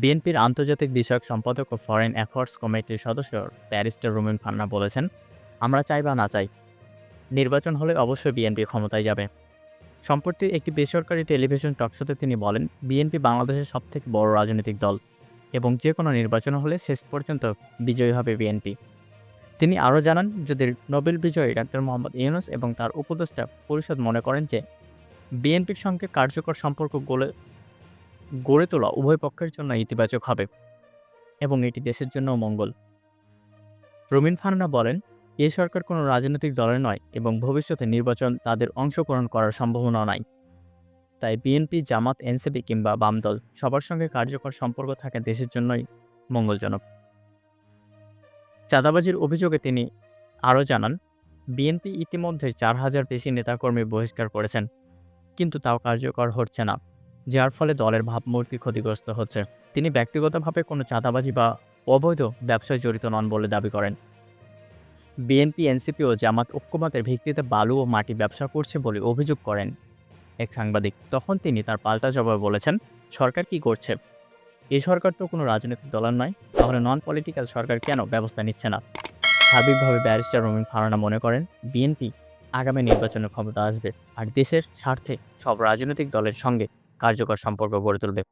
বিএনপির আন্তর্জাতিক বিষয়ক সম্পাদক ও ফরেন অ্যাফেয়ার্স কমিটির সদস্য ব্যারিস্টার রুমিন ফান্না বলেছেন, আমরা চাই বা না চাই, নির্বাচন হলে অবশ্যই বিএনপি ক্ষমতায় যাবে। সম্প্রতি একটি বেসরকারি টেলিভিশন টকশোতে তিনি বলেন, বিএনপি বাংলাদেশের সবথেকে বড় রাজনৈতিক দল এবং যে কোনো নির্বাচন হলে শেষ পর্যন্ত বিজয়ী হবে বিএনপি। তিনি আরও জানান, যদি নোবেল বিজয়ী ডাক্তার মোহাম্মদ ইউনুস এবং তার উপদেষ্টা পরিষদ মনে করেন যে বিএনপির সঙ্গে কার্যকর সম্পর্ক গড়ে গড়ে তোলা উভয় পক্ষের জন্য ইতিবাচক হবে এবং এটি দেশের জন্যও মঙ্গল। রুমিন ফান্না বলেন, এ সরকার কোনো রাজনৈতিক দলের নয় এবং ভবিষ্যতে নির্বাচন তাদের অংশগ্রহণ করার সম্ভাবনা নাই। তাই বিএনপি, জামাত, এনসিপি কিংবা বাম দল সবার সঙ্গে কার্যকর সম্পর্ক থাকা দেশের জন্যই মঙ্গলজনক। চাঁদাবাজির অভিযোগে তিনি আরও জানান, বিএনপি ইতিমধ্যে চার হাজার বেশি নেতাকর্মী বহিষ্কার করেছেন, কিন্তু তাও কার্যকর হচ্ছে না। যার ফলে দলের ভাবমূর্তি ক্ষতিগ্রস্ত হচ্ছে। তিনি ব্যক্তিগতভাবে কোনো চাঁদাবাজি বা অবৈধ ব্যবসায় জড়িত নন বলে দাবি করেন। বিএনপি, এনসিপি ও জামাত ঐক্যমতের ভিত্তিতে বালু ও মাটি ব্যবসা করছে বলে অভিযোগ করেন এক সাংবাদিক। তখন তিনি তার পাল্টা জবাবে বলেছেন, সরকার কি করছে? এই সরকার তো কোনো রাজনৈতিক দলের নয়। তাহলে নন পলিটিক্যাল সরকার কেন ব্যবস্থা নিচ্ছে না? সার্বিকভাবে ব্যারিস্টার রমিন ফারানা মনে করেন, বিএনপি আগামী নির্বাচনে ক্ষমতা আসবে, আর দেশের স্বার্থে সব রাজনৈতিক দলের সঙ্গে কার্যকর সম্পর্ক গড়ে তুলবে।